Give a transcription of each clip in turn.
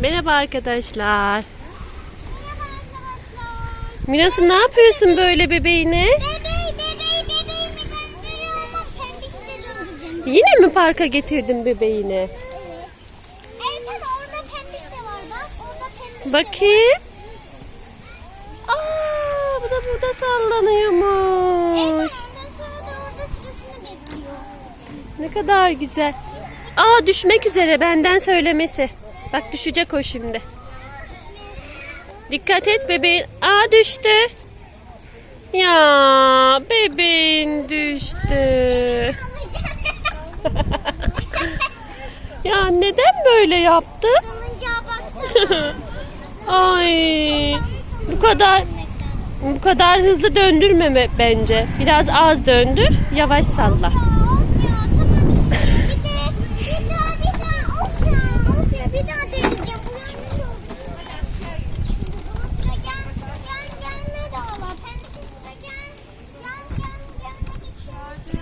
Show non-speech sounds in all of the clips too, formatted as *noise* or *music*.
Merhaba arkadaşlar. Merhaba arkadaşlar. Mirasu ne yapıyorsun böyle bebeğine? Bebeği bebeği bebeğimi döndürüyorum ama pembiş de döndüreceğim. Yine mi parka getirdin bebeğini? Evet. Evet ama orada pembiş de var bak. Orada pembiş. Bakayım. Aa, bu da burada Evet sallanıyormuş. ondan sonra da orada sırasını bekliyor. Ne kadar güzel. Aa düşmek üzere benden söylemesi. Bak düşecek o şimdi. Dikkat et bebeğin. Aa düştü. Ya bebeğin düştü. *laughs* Ya neden böyle yaptı? Salıncağa *laughs* baksana. Ay bu kadar bu kadar hızlı döndürmeme bence. Biraz az döndür, yavaş salla. Ya, of ya tamam işte. Bir de bir daha bir daha of ya of ya bir daha deneyeceğim. Bu yanlış oldu. Şimdi buna sıra gel gel gelmedi hala. Pembişe sıra gel. Gel gel gelmedi çünkü.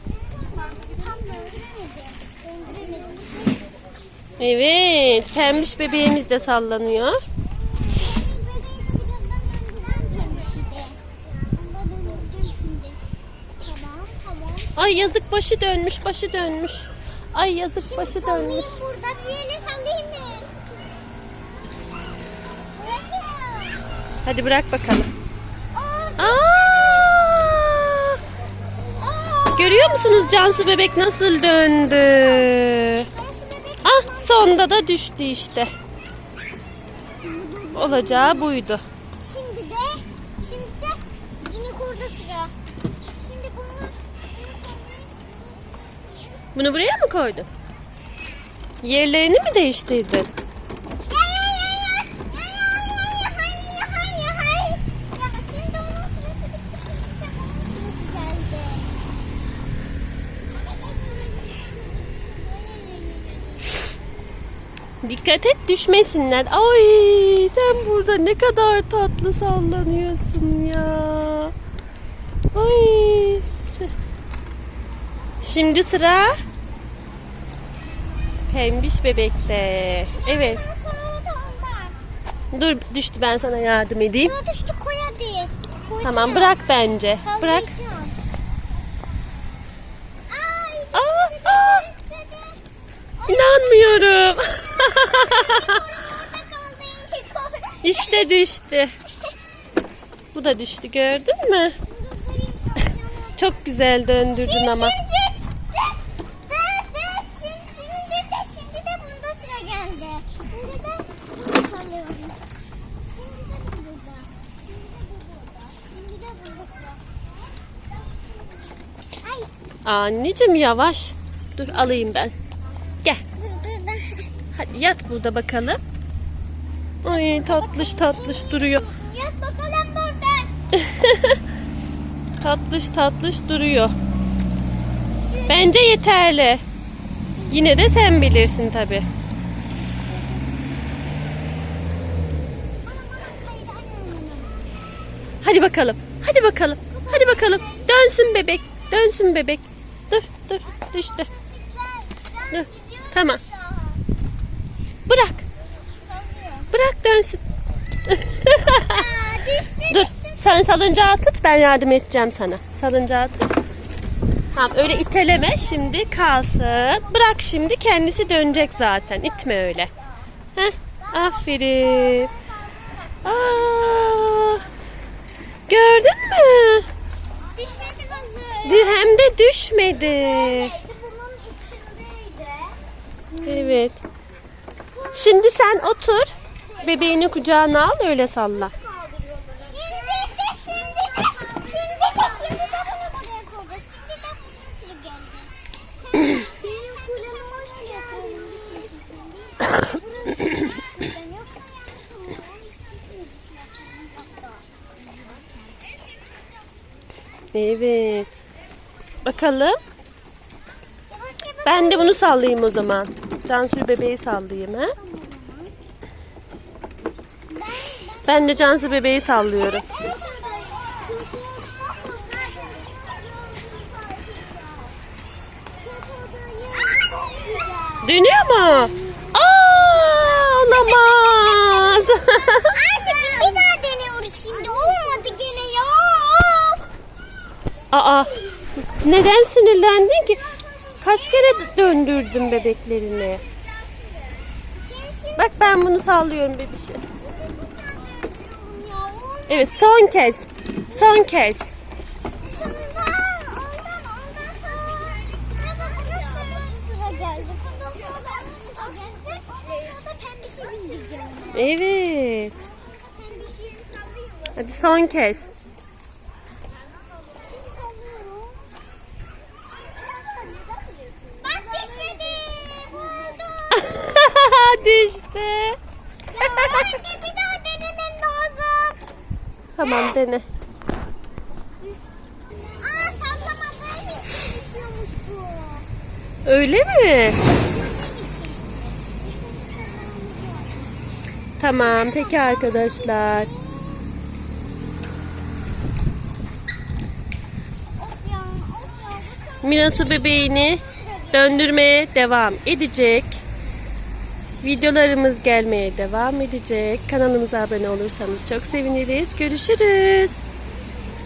Çünkü tam döndüremedim. Döndüremedim. Evet, pembiş bebeğimiz de sallanıyor. Şimdi. Ay yazık başı dönmüş, başı dönmüş. Ay yazık başı Sallayayım dönmüş. burada bir yere sallayayım mı? Hadi bırak bakalım. Aa, Aa! aa. Görüyor musunuz Cansu bebek nasıl döndü? Sonda da düştü işte. Olacağı buydu. Şimdi de, şimdi de inik orada sıra. Şimdi bunu. Bunu buraya mı koydun? Yerlerini mi değiştirdin? Dikkat et düşmesinler. Ay sen burada ne kadar tatlı sallanıyorsun ya. Ay. Şimdi sıra pembiş bebekte. Evet. Dur düştü ben sana yardım edeyim. Ya düştü koy hadi. Koysana. Tamam bırak bence. Bırak. İnanmıyorum. *laughs* İşte düştü. Bu da düştü gördün mü? Çok güzel döndürdün ama. Şimdi de, de, de, şimdi, de, şimdi de bunda sıra geldi. Şimdi de. Şimdi de bu burada. Şimdi de bu burada. Şimdi de bunda Anneciğim yavaş. Dur alayım ben. Gel. dur dur dur. Hadi yat burada bakalım. Ay tatlış tatlış duruyor. Yat bakalım burada. *laughs* Tatlış tatlış duruyor. Bence yeterli. Yine de sen bilirsin tabi. Hadi bakalım. Hadi bakalım. Hadi bakalım. Dönsün bebek. Dönsün bebek. Dur dur düştü. Dur. Tamam. Bırak. Bırak dönsün. Dur. Sen salıncağı tut ben yardım edeceğim sana. Salıncağı tut. Tamam öyle iteleme şimdi kalsın. Bırak şimdi kendisi dönecek zaten. İtme öyle. Heh, aferin. Aa, gördün mü? Düşmedi. Dü- Hem de düşmedi. Bunun içindeydi. Evet. Şimdi sen otur. Bebeğini kucağına al öyle salla. Şimdi de şimdi de şimdi de şimdi de bunu buraya koyacağız. Şimdi de geldi. Benim kulem hoş Evet. Bakalım. Ben de bunu sallayayım o zaman. Cansu bebeği sallayayım ha. Ben de Cansu bebeği sallıyorum. Dönüyor mu? Aa, olamaz. Anneciğim bir daha deniyoruz şimdi. Olmadı gene ya. Aa, neden sinirlendin ki? Kaç kere döndürdün bebeklerini? Bak ben bunu sallıyorum bebişim. Evet son kez. Son kez. Şundan, ondan, ondan sonra burada buna sıra, sıra geldi. Bundan sonra bana sıra gelecek. Ondan sonra pembişi bindireceğim. Evet. Pembişi sallıyorum. Hadi son kez. Şimdi sallıyorum. Bak düşmedi. Buldum. *laughs* Düştü. Ya anne bir. Tamam dene. Aa sallamadığım için düşüyormuş bu. Öyle mi? Tamam peki arkadaşlar. Minasu bebeğini döndürmeye devam edecek. Videolarımız gelmeye devam edecek. Kanalımıza abone olursanız çok seviniriz. Görüşürüz.